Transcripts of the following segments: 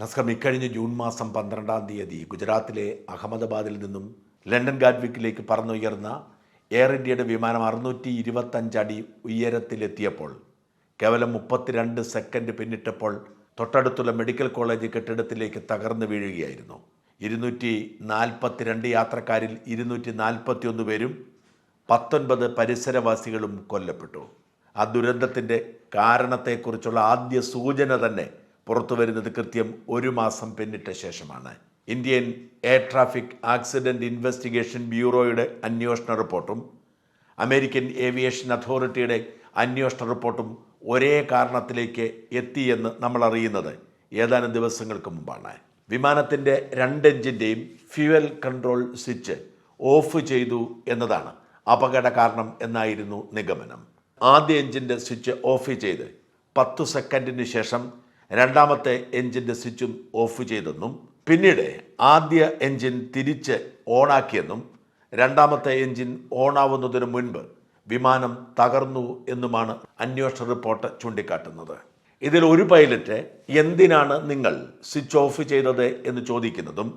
നസ്കം ഇക്കഴിഞ്ഞ ജൂൺ മാസം പന്ത്രണ്ടാം തീയതി ഗുജറാത്തിലെ അഹമ്മദാബാദിൽ നിന്നും ലണ്ടൻ ഗാഡ്വിക്കിലേക്ക് പറന്നുയർന്ന എയർ ഇന്ത്യയുടെ വിമാനം അറുന്നൂറ്റി ഇരുപത്തഞ്ച് അടി ഉയരത്തിലെത്തിയപ്പോൾ കേവലം മുപ്പത്തിരണ്ട് സെക്കൻഡ് പിന്നിട്ടപ്പോൾ തൊട്ടടുത്തുള്ള മെഡിക്കൽ കോളേജ് കെട്ടിടത്തിലേക്ക് തകർന്നു വീഴുകയായിരുന്നു. ഇരുന്നൂറ്റി നാൽപ്പത്തിരണ്ട് യാത്രക്കാരിൽ ഇരുന്നൂറ്റി നാൽപ്പത്തി ഒന്ന് പേരും പത്തൊൻപത് പരിസരവാസികളും കൊല്ലപ്പെട്ടു. ആ ദുരന്തത്തിന്റെ കാരണത്തെക്കുറിച്ചുള്ള ആദ്യ സൂചന തന്നെ പുറത്തു വരുന്നത് കൃത്യം ഒരു മാസം പിന്നിട്ട ശേഷമാണ്. Indian air traffic accident investigation ബ്യൂറോയുടെ അന്വേഷണ റിപ്പോർട്ടും അമേരിക്കൻ ഏവിയേഷൻ അതോറിറ്റിയുടെ അന്വേഷണ റിപ്പോർട്ടും ഒരേ കാരണത്തിലേക്ക് എത്തിയെന്ന് നമ്മൾ അറിയുന്നത് ഏതാനും ദിവസങ്ങൾക്ക് മുമ്പാണ്. വിമാനത്തിന്റെ രണ്ട് എഞ്ചിന്റെയും ഫ്യുവൽ കൺട്രോൾ സ്വിച്ച് ഓഫ് ചെയ്തു എന്നതാണ് അപകട കാരണം എന്നായിരുന്നു നിഗമനം. ആദ്യ എഞ്ചിന്റെ സ്വിച്ച് ഓഫ് ചെയ്ത് പത്തു സെക്കൻഡിന് ശേഷം രണ്ടാമത്തെ എഞ്ചിന്റെ സ്വിച്ചും ഓഫ് ചെയ്തെന്നും പിന്നീട് ആദ്യ എഞ്ചിൻ തിരിച്ച് ഓണാക്കിയെന്നും രണ്ടാമത്തെ എഞ്ചിൻ ഓണാവുന്നതിന് മുൻപ് വിമാനം തകർന്നു എന്നുമാണ് അന്വേഷണ റിപ്പോർട്ട് ചൂണ്ടിക്കാട്ടുന്നത്. ഇതിൽ ഒരു പൈലറ്റ് എന്തിനാണ് നിങ്ങൾ സ്വിച്ച് ഓഫ് ചെയ്തത് എന്ന് ചോദിക്കുന്നതും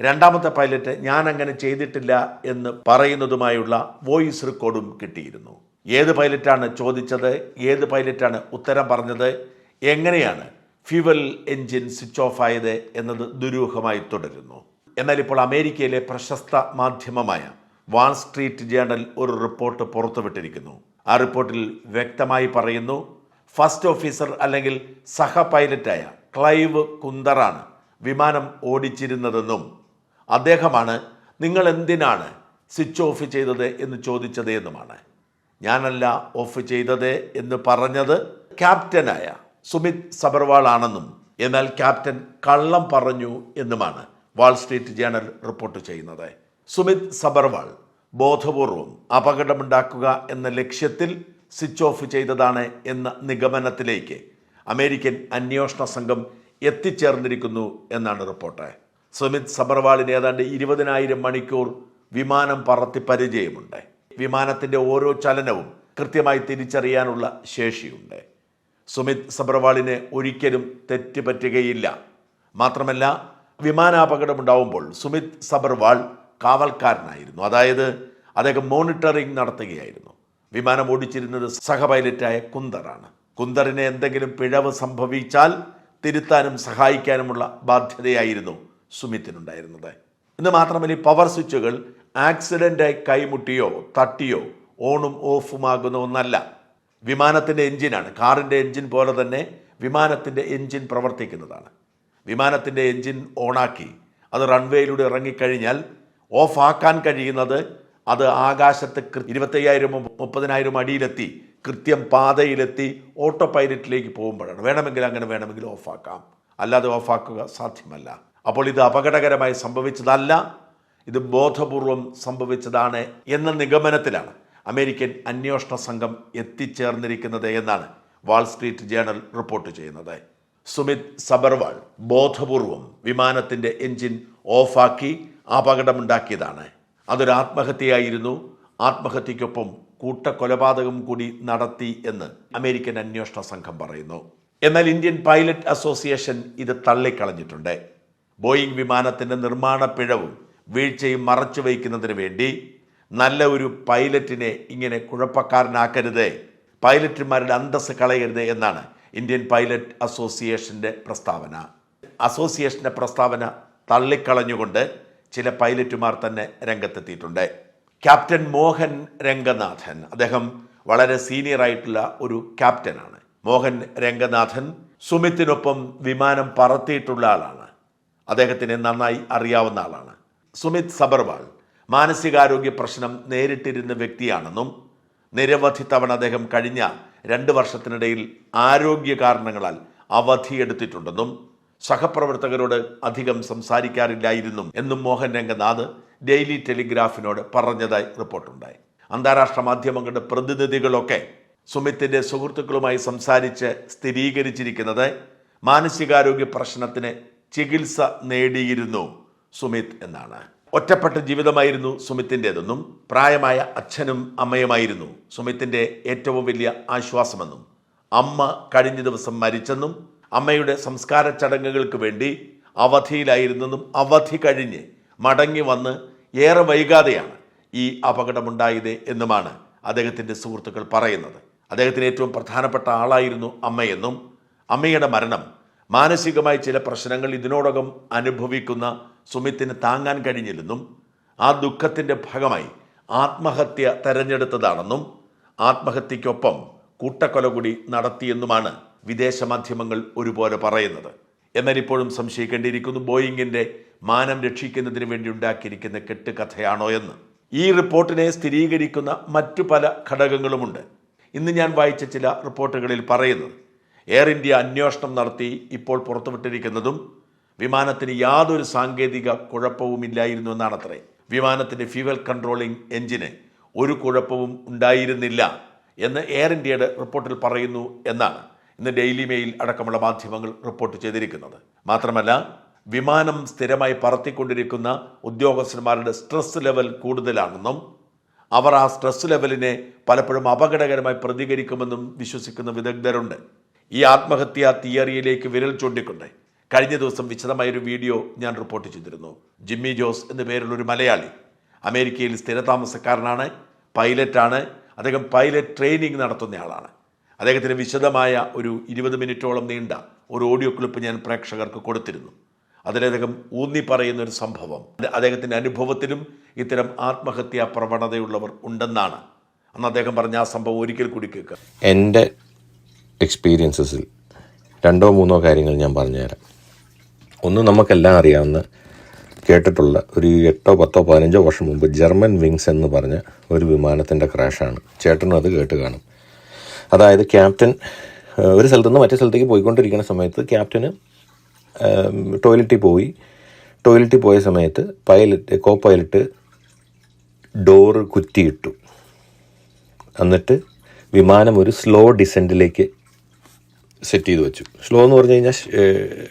രണ്ടാമത്തെ പൈലറ്റ് ഞാൻ അങ്ങനെ ചെയ്തിട്ടില്ല എന്ന് പറയുന്നതുമായുള്ള വോയിസ് റെക്കോർഡും കിട്ടിയിരുന്നു. ഏത് പൈലറ്റാണ് ചോദിച്ചത്? ഏത് പൈലറ്റാണ് ഉത്തരം പറഞ്ഞത്? എങ്ങനെയാണ് ഫ്യുവൽ എഞ്ചിൻ സ്വിച്ച് ഓഫ് ആയത് എന്നത് ദുരൂഹമായി തുടരുന്നു. എന്നാൽ ഇപ്പോൾ അമേരിക്കയിലെ പ്രശസ്ത മാധ്യമമായ വാൾ സ്ട്രീറ്റ് ജേണൽ ഒരു റിപ്പോർട്ട് പുറത്തുവിട്ടിരിക്കുന്നു. ആ റിപ്പോർട്ടിൽ വ്യക്തമായി പറയുന്നു ഫസ്റ്റ് ഓഫീസർ അല്ലെങ്കിൽ സഹ പൈലറ്റായ ക്ലൈവ് കുന്തറാണ് വിമാനം ഓടിച്ചിരുന്നതെന്നും അദ്ദേഹമാണ് നിങ്ങൾ എന്തിനാണ് സ്വിച്ച് ഓഫ് ചെയ്തത് എന്ന് ചോദിച്ചത് എന്നുമാണ്. ഞാനല്ല ഓഫ് ചെയ്തത് എന്ന് പറഞ്ഞത് ക്യാപ്റ്റനായ സുമിത് സബർവാൾ ആണെന്നും എന്നാൽ ക്യാപ്റ്റൻ കള്ളം പറഞ്ഞു എന്നുമാണ് വാൾ സ്ട്രീറ്റ് ജേണൽ റിപ്പോർട്ട് ചെയ്യുന്നത്. സുമിത് സബർവാൾ ബോധപൂർവം അപകടമുണ്ടാക്കുക എന്ന ലക്ഷ്യത്തിൽ സ്വിച്ച് ഓഫ് ചെയ്തതാണ് എന്ന നിഗമനത്തിലേക്ക് അമേരിക്കൻ അന്വേഷണ സംഘം എത്തിച്ചേർന്നിരിക്കുന്നു എന്നാണ് റിപ്പോർട്ട്. സുമിത് സബർവാളിന് ഏതാണ്ട് ഇരുപതിനായിരം മണിക്കൂർ വിമാനം പറത്തി പരിചയമുണ്ട്. വിമാനത്തിന്റെ ഓരോ ചലനവും കൃത്യമായി തിരിച്ചറിയാനുള്ള ശേഷിയുണ്ട്. സുമിത് സബർവാളിന് ഒരിക്കലും തെറ്റ് പറ്റുകയില്ല മാത്രമല്ല വിമാനാപകടമുണ്ടാവുമ്പോൾ സുമിത് സബർവാൾ കാവൽക്കാരനായിരുന്നു. അതായത് അദ്ദേഹം മോണിറ്ററിംഗ് നടത്തുകയായിരുന്നു. വിമാനം ഓടിച്ചിരുന്നത് സഹപൈലറ്റായ കുന്തറാണ് കുന്തറിന് എന്തെങ്കിലും പിഴവ് സംഭവിച്ചാൽ തിരുത്താനും സഹായിക്കാനുമുള്ള ബാധ്യതയായിരുന്നു സുമിത്തിനുണ്ടായിരുന്നത്. എന്ന് മാത്രമല്ല ഈ പവർ സ്വിച്ചുകൾ ആക്സിഡന്റായി കൈമുട്ടിയോ തട്ടിയോ ഓണും ഓഫുമാകുന്ന ഒന്നല്ല. വിമാനത്തിന്റെ എൻജിനാണ് കാറിന്റെ എൻജിൻ പോലെ തന്നെ വിമാനത്തിന്റെ എൻജിൻ പ്രവർത്തിക്കുന്നതാണ്. വിമാനത്തിന്റെ എൻജിൻ ഓണാക്കി അത് റൺവേയിലൂടെ ഇറങ്ങിക്കഴിഞ്ഞാൽ ഓഫാക്കാൻ കഴിയുന്നത് അത് ആകാശത്ത് ഇരുപത്തയ്യായിരം മുപ്പതിനായിരം അടിയിലെത്തി കൃത്യം പാതയിലെത്തി ഓട്ടോ പൈലറ്റിലേക്ക് പോകുമ്പോഴാണ്. വേണമെങ്കിൽ അങ്ങനെ വേണമെങ്കിൽ ഓഫാക്കാം. അല്ലാതെ ഓഫാക്കുക സാധ്യമല്ല. അപ്പോൾ ഇത് അപകടകരമായി സംഭവിച്ചതല്ല ഇത് ബോധപൂർവം സംഭവിച്ചതാണ് എന്ന നിഗമനത്തിലാണ്. അമേരിക്കൻ അന്വേഷണ സംഘം എത്തിച്ചേർന്നിരിക്കുന്നത് എന്നാണ് വാൾസ്ട്രീറ്റ് ജേണൽ റിപ്പോർട്ട് ചെയ്യുന്നത്. സുമിത് സബർവാൾ ബോധപൂർവം വിമാനത്തിന്റെ എഞ്ചിൻ ഓഫാക്കി അപകടമുണ്ടാക്കിയതാണ്. അതൊരു ആത്മഹത്യയായിരുന്നു. ആത്മഹത്യക്കൊപ്പം കൂട്ടക്കൊലപാതകം കൂടി നടത്തി എന്ന് അമേരിക്കൻ അന്വേഷണ സംഘം പറയുന്നു. എന്നാൽ ഇന്ത്യൻ പൈലറ്റ് അസോസിയേഷൻ ഇത് തള്ളിക്കളഞ്ഞിട്ടുണ്ട്. ബോയിങ് വിമാനത്തിന്റെ നിർമ്മാണ പിഴവും വീഴ്ചയും മറച്ചു വയ്ക്കുന്നതിന് വേണ്ടി നല്ല ഒരു പൈലറ്റിനെ ഇങ്ങനെ കുഴപ്പക്കാരനാക്കരുത്. പൈലറ്റുമാരുടെ അന്തസ് കളയരുത് എന്നാണ് ഇന്ത്യൻ പൈലറ്റ് അസോസിയേഷന്റെ പ്രസ്താവന. അസോസിയേഷന്റെ പ്രസ്താവന തള്ളിക്കളഞ്ഞുകൊണ്ട് ചില പൈലറ്റുമാർ തന്നെ രംഗത്തെത്തിയിട്ടുണ്ട്. ക്യാപ്റ്റൻ മോഹൻ രംഗനാഥൻ അദ്ദേഹം വളരെ സീനിയർ ആയിട്ടുള്ള ഒരു ക്യാപ്റ്റനാണ്. മോഹൻ രംഗനാഥൻ സുമിത്തിനൊപ്പം വിമാനം പറത്തിയിട്ടുള്ള ആളാണ്. അദ്ദേഹത്തിന് നന്നായി അറിയാവുന്ന ആളാണ്. സുമിത് സബർവാൾ മാനസികാരോഗ്യ പ്രശ്നം നേരിട്ടിരുന്ന വ്യക്തിയാണെന്നും നിരവധി തവണ അദ്ദേഹം കഴിഞ്ഞ രണ്ട് വർഷത്തിനിടയിൽ ആരോഗ്യ കാരണങ്ങളാൽ അവധിയെടുത്തിട്ടുണ്ടെന്നും സഹപ്രവർത്തകരോട് അധികം സംസാരിക്കാറില്ലായിരുന്നു എന്നും മോഹൻ രംഗനാഥ് ഡെയിലി ടെലിഗ്രാഫിനോട് പറഞ്ഞതായി റിപ്പോർട്ടുണ്ടായി. അന്താരാഷ്ട്ര മാധ്യമങ്ങളുടെ പ്രതിനിധികളൊക്കെ സുമിത്തിന്റെ സുഹൃത്തുക്കളുമായി സംസാരിച്ച് സ്ഥിരീകരിച്ചിരിക്കുന്നത് മാനസികാരോഗ്യ പ്രശ്നത്തിന് ചികിത്സ നേടിയിരുന്നു സുമിത് എന്നാണ്. ഒറ്റപ്പെട്ട ജീവിതമായിരുന്നു സുമിത്തിന്റെതെന്നും പ്രായമായ അച്ഛനും അമ്മയുമായിരുന്നു സുമിത്തിന്റെ ഏറ്റവും വലിയ ആശ്വാസമെന്നും അമ്മ കഴിഞ്ഞ ദിവസം മരിച്ചെന്നും അമ്മയുടെ സംസ്കാര ചടങ്ങുകൾക്ക് വേണ്ടി അവധിയിലായിരുന്നെന്നും അവധി കഴിഞ്ഞ് മടങ്ങി വന്ന് ഏറെ വൈകാതെയാണ് ഈ അപകടമുണ്ടായത് എന്നുമാണ് അദ്ദേഹത്തിന്റെ സുഹൃത്തുക്കൾ പറയുന്നത്. അദ്ദേഹത്തിന് ഏറ്റവും പ്രധാനപ്പെട്ട ആളായിരുന്നു അമ്മയെന്നും അമ്മയുടെ മരണം മാനസികമായി ചില പ്രശ്നങ്ങൾ ഇതിനോടകം അനുഭവിക്കുന്ന സുമിത്തിന് താങ്ങാൻ കഴിഞ്ഞില്ലെന്നും ആ ദുഃഖത്തിന്റെ ഭാഗമായി ആത്മഹത്യ തെരഞ്ഞെടുത്തതാണെന്നും ആത്മഹത്യക്കൊപ്പം കൂട്ടക്കൊല കൂടി നടത്തിയെന്നുമാണ് വിദേശ മാധ്യമങ്ങൾ ഒരുപോലെ പറയുന്നത്. എന്നാൽ ഇപ്പോഴും സംശയിക്കേണ്ടിയിരിക്കുന്നു ബോയിങ്ങിന്റെ മാനം രക്ഷിക്കുന്നതിന് വേണ്ടി ഉണ്ടാക്കിയിരിക്കുന്ന കെട്ടുകഥയാണോ എന്ന്. ഈ റിപ്പോർട്ടിനെ സ്ഥിരീകരിക്കുന്ന മറ്റു പല ഘടകങ്ങളുമുണ്ട്. ഇന്ന് ഞാൻ വായിച്ച ചില റിപ്പോർട്ടുകളിൽ പറയുന്നത് എയർ ഇന്ത്യ അന്വേഷണം നടത്തി ഇപ്പോൾ പുറത്തുവിട്ടിരിക്കുന്നതും വിമാനത്തിന് യാതൊരു സാങ്കേതിക കുഴപ്പവും ഇല്ലായിരുന്നു എന്നാണ് അത്രേ വിമാനത്തിന്റെ ഫ്യൂവൽ കൺട്രോളിംഗ് എഞ്ചിന് ഒരു കുഴപ്പവും ഉണ്ടായിരുന്നില്ല എന്ന് എയർ ഇന്ത്യയുടെ റിപ്പോർട്ടിൽ പറയുന്നു എന്നാണ് ഇന്ന് ഡെയിലി മെയിൽ അടക്കമുള്ള മാധ്യമങ്ങൾ റിപ്പോർട്ട് ചെയ്തിരിക്കുന്നത്. മാത്രമല്ല വിമാനം സ്ഥിരമായി പറത്തിക്കൊണ്ടിരിക്കുന്ന ഉദ്യോഗസ്ഥന്മാരുടെ സ്ട്രെസ് ലെവൽ കൂടുതലാണെന്നും അവർ ആ സ്ട്രെസ് ലെവലിനെ പലപ്പോഴും അപകടകരമായി പ്രതികരിക്കുമെന്നും വിശ്വസിക്കുന്ന വിദഗ്ധരുണ്ട്. ഈ ആത്മഹത്യാ തിയറിയിലേക്ക് വിരൽ ചൂണ്ടിക്കൊണ്ട് കഴിഞ്ഞ ദിവസം വിശദമായൊരു വീഡിയോ ഞാൻ റിപ്പോർട്ട് ചെയ്തിരുന്നു. ജിമ്മി ജോസ് എന്ന പേരുള്ള ഒരു മലയാളി അമേരിക്കയിൽ സ്ഥിരതാമസക്കാരനാണ് പൈലറ്റാണ് അദ്ദേഹം പൈലറ്റ് ട്രെയിനിങ് നടത്തുന്നയാളാണ് അദ്ദേഹത്തിന് വിശദമായ ഒരു ഇരുപത് മിനിറ്റോളം നീണ്ട ഒരു ഓഡിയോ ക്ലിപ്പ് ഞാൻ പ്രേക്ഷകർക്ക് കൊടുത്തിരുന്നു. അതിലദ്ദേഹം ഊന്നി പറയുന്ന ഒരു സംഭവം. അദ്ദേഹത്തിന്റെ അനുഭവത്തിലും ഇത്തരം ആത്മഹത്യാ പ്രവണതയുള്ളവർ ഉണ്ടെന്നാണ്. അന്ന് അദ്ദേഹം പറഞ്ഞ ആ സംഭവം ഒരിക്കൽ കൂടി കേൾക്കുക എന്റെ എക്സ്പീരിയൻസസിൽ രണ്ടോ മൂന്നോ കാര്യങ്ങൾ ഞാൻ പറഞ്ഞുതരാം. ഒന്ന് നമുക്കെല്ലാം അറിയാവുന്ന കേട്ടിട്ടുള്ള ഒരു എട്ടോ പത്തോ പതിനഞ്ചോ വർഷം മുമ്പ് ജർമ്മൻ വിങ്സ് എന്ന് പറഞ്ഞ ഒരു വിമാനത്തിന്റെ ക്രാഷാണ്. ചേട്ടനും അത് കേട്ട് കാണും. അതായത് ക്യാപ്റ്റൻ ഒരു സ്ഥലത്ത് നിന്ന് മറ്റേ സ്ഥലത്തേക്ക് പോയിക്കൊണ്ടിരിക്കുന്ന സമയത്ത് ക്യാപ്റ്റന് ടോയ്ലറ്റിൽ പോയി. ടോയ്ലറ്റിൽ പോയ സമയത്ത് പൈലറ്റ് കോ പൈലറ്റ് ഡോറ് കുറ്റിയിട്ടു. എന്നിട്ട് വിമാനം ഒരു സ്ലോ ഡിസെന്റിലേക്ക് സെറ്റ് ചെയ്ത് വെച്ചു. സ്ലോ എന്ന് പറഞ്ഞു കഴിഞ്ഞാൽ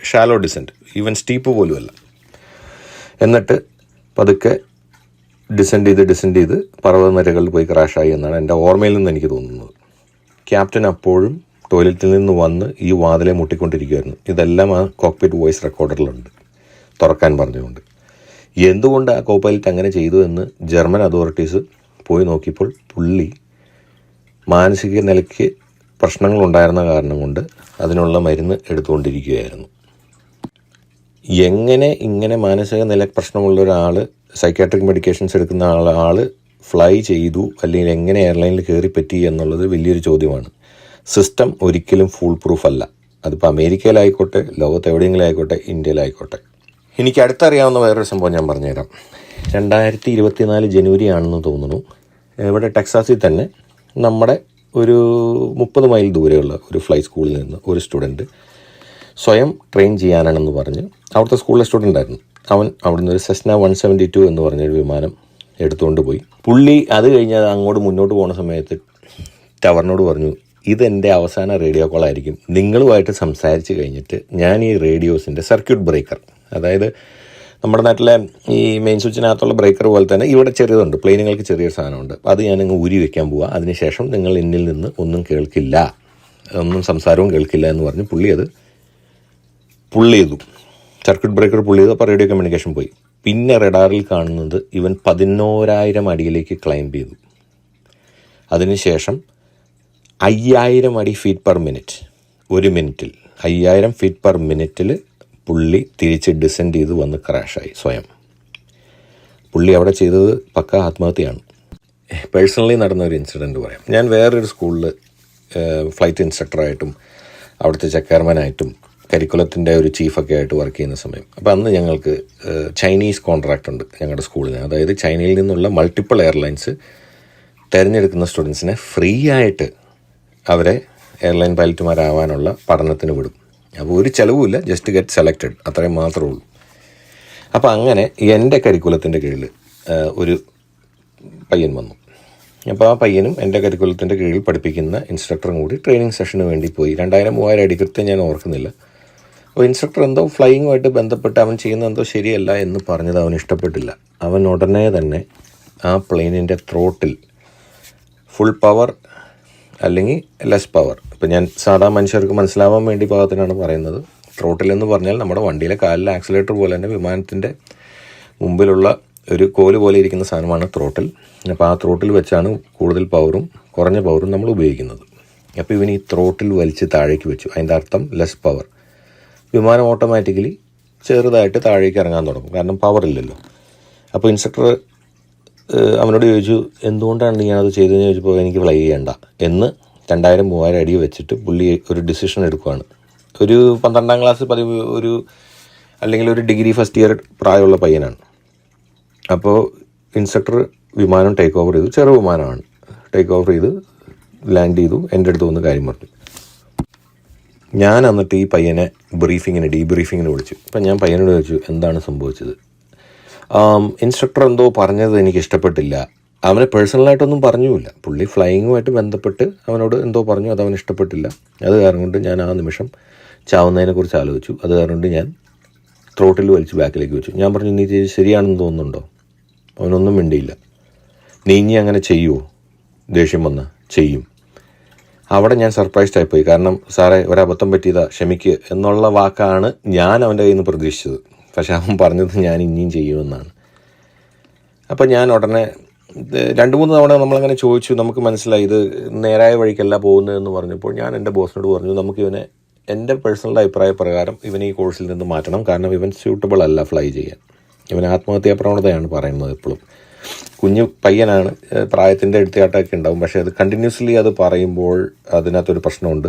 ഷാലോ ഡിസെന്റ് ഈവൻ സ്റ്റീപ്പ് പോലുമല്ല. എന്നിട്ട് പതുക്കെ ഡിസെൻഡ് ചെയ്ത് ഡിസെൻഡ് ചെയ്ത് പർവതനിരകളിൽ പോയി ക്രാഷായി എന്നാണ് എന്റെ ഓർമ്മയിൽ നിന്ന് എനിക്ക് തോന്നുന്നത്. ക്യാപ്റ്റൻ അപ്പോഴും ടോയ്ലറ്റിൽ നിന്ന് വന്ന് ഈ വാതിലെ മുട്ടിക്കൊണ്ടിരിക്കുമായിരുന്നു ഇതെല്ലാം ആ കോക്പിറ്റ് വോയിസ് റെക്കോർഡറിലുണ്ട് തുറക്കാൻ പറഞ്ഞുകൊണ്ട്. എന്തുകൊണ്ട് ആ കോപ്പൈലറ്റ് അങ്ങനെ ചെയ്തു എന്ന് ജർമ്മൻ അതോറിറ്റീസ് പോയി നോക്കിയപ്പോൾ പുള്ളി മാനസിക നിലയ്ക്ക് പ്രശ്നങ്ങൾ ഉണ്ടായിരുന്ന കാരണം കൊണ്ട് അതിനുള്ള മരുന്ന് എടുത്തുകൊണ്ടിരിക്കുകയായിരുന്നു. എങ്ങനെ ഇങ്ങനെ മാനസിക നില പ്രശ്നമുള്ള ഒരാൾ സൈക്കാട്രിക് മെഡിക്കേഷൻസ് എടുക്കുന്ന ആൾ ആൾ ഫ്ലൈ ചെയ്തു അല്ലെങ്കിൽ എങ്ങനെ എയർലൈനിൽ കയറി പറ്റി എന്നുള്ളത് വലിയൊരു ചോദ്യമാണ്. സിസ്റ്റം ഒരിക്കലും ഫുൾ പ്രൂഫ് അല്ല. അതിപ്പോൾ അമേരിക്കയിലായിക്കോട്ടെ ലോകത്ത് എവിടെയെങ്കിലും ആയിക്കോട്ടെ ഇന്ത്യയിലായിക്കോട്ടെ. എനിക്ക് അടുത്തറിയാവുന്ന വേറൊരു സംഭവം ഞാൻ പറഞ്ഞുതരാം. രണ്ടായിരത്തി ഇരുപത്തിനാല് ജനുവരി ആണെന്ന് തോന്നുന്നു. ഇവിടെ ടെക്സാസിൽ തന്നെ നമ്മുടെ ഒരു മുപ്പത് മൈൽ ദൂരെയുള്ള ഒരു ഫ്ലൈ സ്കൂളിൽ നിന്ന് ഒരു സ്റ്റുഡന്റ് സ്വയം ട്രെയിൻ ചെയ്യാനാണെന്ന് പറഞ്ഞ് അവിടുത്തെ സ്കൂളിലെ സ്റ്റുഡന്റ് ആയിരുന്നു. അവൻ അവിടുന്ന് ഒരു സെസ്ന വൺ സെവന്റി ടു എന്ന് പറഞ്ഞൊരു വിമാനം എടുത്തുകൊണ്ട് പോയി. പുള്ളി അത് കഴിഞ്ഞ് അങ്ങോട്ട് മുന്നോട്ട് പോകുന്ന സമയത്ത് ടവറിനോട് പറഞ്ഞു ഇതെന്റെ അവസാന റേഡിയോ കോൾ ആയിരിക്കും. നിങ്ങളുമായിട്ട് സംസാരിച്ച് കഴിഞ്ഞിട്ട് ഞാൻ ഈ റേഡിയോസിന്റെ സർക്യൂട്ട് ബ്രേക്കർ അതായത് നമ്മുടെ നാട്ടിലെ ഈ മെയിൻ സ്വിച്ചിനകത്തുള്ള ബ്രേക്കർ പോലെ തന്നെ ഇവിടെ ചെറിയതുണ്ട്. പ്ലെയിനുകൾക്ക് ചെറിയൊരു സാധനമുണ്ട്. അത് ഞാനങ്ങ് ഊരി വെക്കാൻ പോവാം. അതിനുശേഷം നിങ്ങൾ എന്നിൽ നിന്ന് ഒന്നും കേൾക്കില്ല. ഒന്നും സംസാരവും കേൾക്കില്ല എന്ന് പറഞ്ഞ് പുള്ളി അത് പുള്ളി ചെയ്തു. സർക്യൂട്ട് ബ്രേക്കർ പുള്ളി ചെയ്തു. അപ്പോൾ റേഡിയോ കമ്മ്യൂണിക്കേഷൻ പോയി. പിന്നെ റഡാറിൽ കാണുന്നത് ഇവൻ പതിനോരായിരം അടിയിലേക്ക് ക്ലൈംബ് ചെയ്തു. അതിനുശേഷം അയ്യായിരം അടി ഫീറ്റ് പെർ മിനിറ്റ് ഒരു മിനിറ്റിൽ അയ്യായിരം ഫീറ്റ് പെർ മിനിറ്റിൽ പുള്ളി തിരിച്ച് ഡിസെൻഡ് ചെയ്ത് വന്ന് ക്രാഷായി സ്വയം. പുള്ളി അവിടെ ചെയ്തത് പക്ക ആത്മഹത്യയാണ്. പേഴ്സണലി നടന്ന ഒരു ഇൻസിഡന്റ് പറയാം. ഞാൻ വേറൊരു സ്കൂളിൽ ഫ്ലൈറ്റ് ഇൻസ്ട്രക്ടറായിട്ടും അവിടുത്തെ ചെയർമാനായിട്ടും കരിക്കുലത്തിന്റെ ഒരു ചീഫൊക്കെ ആയിട്ട് വർക്ക് ചെയ്യുന്ന സമയം. അപ്പോൾ അന്ന് ഞങ്ങൾക്ക് ചൈനീസ് കോൺട്രാക്റ്റ് ഉണ്ട് ഞങ്ങളുടെ സ്കൂളിന് അതായത് ചൈനയിൽ നിന്നുള്ള മൾട്ടിപ്പിൾ എയർലൈൻസ് തിരഞ്ഞെടുക്കുന്ന സ്റ്റുഡൻസിനെ ഫ്രീ ആയിട്ട് അവരെ എയർലൈൻ പൈലറ്റുമാരാവാനുള്ള പഠനത്തിന് വിടും. അപ്പോൾ ഒരു ചിലവുമില്ല ജസ്റ്റ് ഗെറ്റ് സെലക്റ്റഡ് അത്രയും മാത്രമേ ഉള്ളൂ. അപ്പോൾ അങ്ങനെ എന്റെ കരിക്കുലത്തിന്റെ കീഴിൽ ഒരു പയ്യൻ വന്നു. അപ്പോൾ ആ പയ്യനും എന്റെ കരിക്കുലത്തിന്റെ കീഴിൽ പഠിപ്പിക്കുന്ന ഇൻസ്ട്രക്ടറും കൂടി ട്രെയിനിങ് സെഷന് വേണ്ടി പോയി. രണ്ടായിരം മൂവായിരം അടി കൃത്യം ഞാൻ ഓർക്കുന്നില്ല. അപ്പോൾ ഇൻസ്ട്രക്ടർ എന്തോ ഫ്ലൈയിങ്ങുമായിട്ട് ബന്ധപ്പെട്ട് അവൻ ചെയ്യുന്ന എന്തോ ശരിയല്ല എന്ന് പറഞ്ഞത് അവൻ ഇഷ്ടപ്പെട്ടില്ല. അവൻ ഉടനെ തന്നെ ആ പ്ലെയിനിന്റെ ത്രോട്ടിൽ ഫുൾ പവർ അല്ലെങ്കിൽ ലെസ് പവർ ഇപ്പം ഞാൻ സാധാ മനുഷ്യർക്ക് മനസ്സിലാവാൻ വേണ്ടി പാകത്തിനാണ് പറയുന്നത്. ത്രോട്ടിൽ എന്ന് പറഞ്ഞാൽ നമ്മുടെ വണ്ടിയിലെ കാലിലെ ആക്സിലേറ്റർ പോലെ തന്നെ വിമാനത്തിന്റെ മുമ്പിലുള്ള ഒരു കോൽ പോലെ ഇരിക്കുന്ന സാധനമാണ് ത്രോട്ടിൽ. അപ്പോൾ ആ ത്രോട്ടിൽ വെച്ചാണ് കൂടുതൽ പവറും കുറഞ്ഞ പവറും നമ്മൾ ഉപയോഗിക്കുന്നത്. അപ്പോൾ ഇവൻ ഈ ത്രോട്ടിൽ വലിച്ച് താഴേക്ക് വെച്ചു. അതിന്റെ അർത്ഥം ലെസ് പവർ വിമാനം ഓട്ടോമാറ്റിക്കലി ചെറുതായിട്ട് താഴേക്ക് ഇറങ്ങാൻ തുടങ്ങും. കാരണം പവർ ഇല്ലല്ലോ. അപ്പോൾ ഇൻസ്ട്രക്ടർ അവനോട് ചോദിച്ചു എന്തുകൊണ്ടാണ് അത് ചെയ്തതെന്ന് ചോദിച്ചപ്പോൾ എനിക്ക് ഫ്ലൈ ചെയ്യണ്ട എന്ന് രണ്ടായിരം മൂവായിരം അടി വെച്ചിട്ട് പുള്ളി ഒരു ഡിസിഷൻ എടുക്കുകയാണ് ഒരു പന്ത്രണ്ടാം ക്ലാസ് പതിവ് ഒരു അല്ലെങ്കിൽ ഒരു ഡിഗ്രി ഫസ്റ്റ് ഇയർ പ്രായമുള്ള പയ്യനാണ്. അപ്പോൾ ഇൻസ്ട്രക്ടർ വിമാനം ടേക്ക് ഓവർ ചെയ്തു. ചെറു വിമാനമാണ്. ടേക്ക് ഓവർ ചെയ്ത് ലാൻഡ് ചെയ്തു. എന്റെ അടുത്ത് വന്ന് കാര്യം പറഞ്ഞു. ഞാൻ എന്നിട്ട് ഈ പയ്യനെ ബ്രീഫിങ്ങിന് ഡീബ്രീഫിങ്ങിന് വിളിച്ചു. അപ്പം ഞാൻ പയ്യനോട് ചോദിച്ചു എന്താണ് സംഭവിച്ചത്? ഇൻസ്ട്രക്ടർ എന്തോ പറഞ്ഞത് എനിക്ക് ഇഷ്ടപ്പെട്ടില്ല. അവനെ പേഴ്സണലായിട്ടൊന്നും പറഞ്ഞുമില്ല. പുള്ളി ഫ്ലൈയിങ്ങുമായിട്ട് ബന്ധപ്പെട്ട് അവനോട് എന്തോ പറഞ്ഞു അത് അവൻ ഇഷ്ടപ്പെട്ടില്ല. അത് കാരണം കൊണ്ട് ഞാൻ ആ നിമിഷം ചാവുന്നതിനെക്കുറിച്ച് ആലോചിച്ചു. അത് കാരണം കൊണ്ട് ഞാൻ ത്രോട്ടിൽ വലിച്ച് ബാക്കിലേക്ക് വെച്ചു. ഞാൻ പറഞ്ഞു നീ ചെയ്ത് ശരിയാണെന്ന് തോന്നുന്നുണ്ടോ? അവനൊന്നും മിണ്ടിയില്ല. നീ ഇനി അങ്ങനെ ചെയ്യുമോ ദേഷ്യം വന്ന. ചെയ്യും. അവിടെ ഞാൻ സർപ്രൈസ്ഡ് ആയിപ്പോയി കാരണം സാറേ ഒരബദ്ധം പറ്റിയതാ ക്ഷമിക്ക് എന്നുള്ള വാക്കാണ് ഞാൻ അവന്റെ കയ്യിൽ നിന്ന് പ്രതീക്ഷിച്ചത്. പക്ഷെ അവൻ പറഞ്ഞത് ഞാൻ ഇനിയും ചെയ്യുമെന്നാണ്. അപ്പോൾ ഞാൻ ഉടനെ രണ്ട് മൂന്ന് തവണ നമ്മളങ്ങനെ ചോദിച്ചു നമുക്ക് മനസ്സിലായി ഇത് നേരായ വഴിക്കല്ല പോകുന്നതെന്ന് പറഞ്ഞപ്പോൾ ഞാൻ എന്റെ ബോസിനോട് പറഞ്ഞു നമുക്ക് ഇവനെ എന്റെ പേഴ്സണൽ അഭിപ്രായ പ്രകാരം ഇവനെ ഈ കോഴ്സിൽ നിന്ന് മാറ്റണം. കാരണം ഇവൻ സ്യൂട്ടബിൾ അല്ല ഫ്ലൈ ചെയ്യാൻ. ഇവൻ ആത്മഹത്യാ പ്രവണതയാണ് പറയുന്നത് എപ്പോഴും. കുഞ്ഞു പയ്യനാണ് പ്രായത്തിന്റെ എടുത്തിയാട്ടമൊക്കെ ഉണ്ടാവും. പക്ഷേ അത് കണ്ടിന്യൂസ്ലി അത് പറയുമ്പോൾ അതിനകത്തൊരു പ്രശ്നമുണ്ട്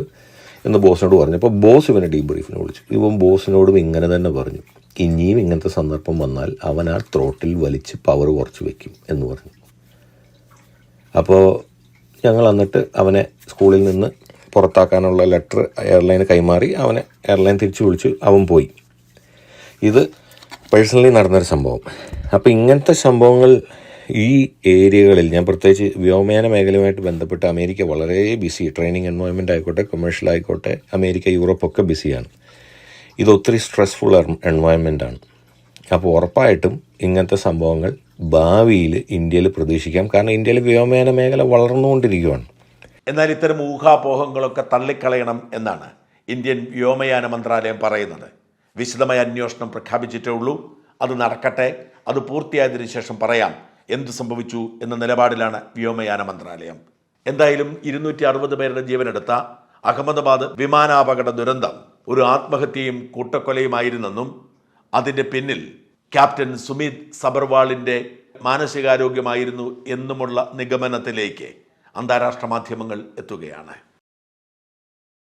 എന്ന് ബോസിനോട് പറഞ്ഞു. അപ്പോൾ ബോസ് ഇവനെ ഡീ ബ്രീഫിന് വിളിച്ചു. ഇവൻ ബോസിനോടും ഇങ്ങനെ തന്നെ പറഞ്ഞു ഇനിയും ഇങ്ങനത്തെ സന്ദർഭം വന്നാൽ അവൻ ആ ത്രോട്ടിൽ വലിച്ച് പവർ കുറച്ച് വെക്കും എന്ന് പറഞ്ഞു. അപ്പോൾ ഞങ്ങൾ എന്നിട്ട് അവനെ സ്കൂളിൽ നിന്ന് പുറത്താക്കാനുള്ള ലെറ്റർ എയർലൈന് കൈമാറി അവനെ എയർലൈൻ തിരിച്ചു വിളിച്ചു അവൻ പോയി. ഇത് പേഴ്സണലി നടന്നൊരു സംഭവം. അപ്പോൾ ഇങ്ങനത്തെ സംഭവങ്ങൾ ഈ ഏരിയകളിൽ ഞാൻ പ്രത്യേകിച്ച് വ്യോമയാന മേഖലയുമായിട്ട് ബന്ധപ്പെട്ട് അമേരിക്ക വളരെ ബിസി ട്രെയിനിങ് എൻവയോൺമെന്റ് ആയിക്കോട്ടെ കൊമേഴ്ഷ്യൽ ആയിക്കോട്ടെ അമേരിക്ക യൂറോപ്പൊക്കെ ബിസിയാണ്. ഇത് സ്ട്രെസ്ഫുൾ എൻവയോൺമെന്റ് ആണ് അപ്പോൾ ഉറപ്പായിട്ടും ഇങ്ങനത്തെ സംഭവങ്ങൾ ഭാവിയിൽ ഇന്ത്യയിൽ പ്രതീക്ഷിക്കാം. കാരണം ഇന്ത്യയിൽ വ്യോമയാന മേഖല വളർന്നുകൊണ്ടിരിക്കുകയാണ് എന്നാൽ ഇത്തരം ഊഹാപോഹങ്ങളൊക്കെ തള്ളിക്കളയണം എന്നാണ് ഇന്ത്യൻ വ്യോമയാന മന്ത്രാലയം പറയുന്നത്. വിശദമായ അന്വേഷണം പ്രഖ്യാപിച്ചിട്ടേ ഉള്ളൂ. അത് നടക്കട്ടെ അത് പൂർത്തിയായതിനു ശേഷം പറയാം എന്ത് സംഭവിച്ചു എന്ന നിലപാടിലാണ് വ്യോമയാന മന്ത്രാലയം. എന്തായാലും ഇരുന്നൂറ്റി അറുപത് പേരുടെ ജീവനെടുത്ത അഹമ്മദാബാദ് വിമാനാപകട ദുരന്തം ഒരു ആത്മഹത്യയും കൂട്ടക്കൊലയുമായിരുന്നെന്നും അതിന്റെ പിന്നിൽ ക്യാപ്റ്റൻ സുമിത് സബർവാളിന്റെ മാനസികാരോഗ്യമായിരുന്നു എന്നുമുള്ള നിഗമനത്തിലേക്ക് അന്താരാഷ്ട്ര മാധ്യമങ്ങൾ എത്തുകയാണ്.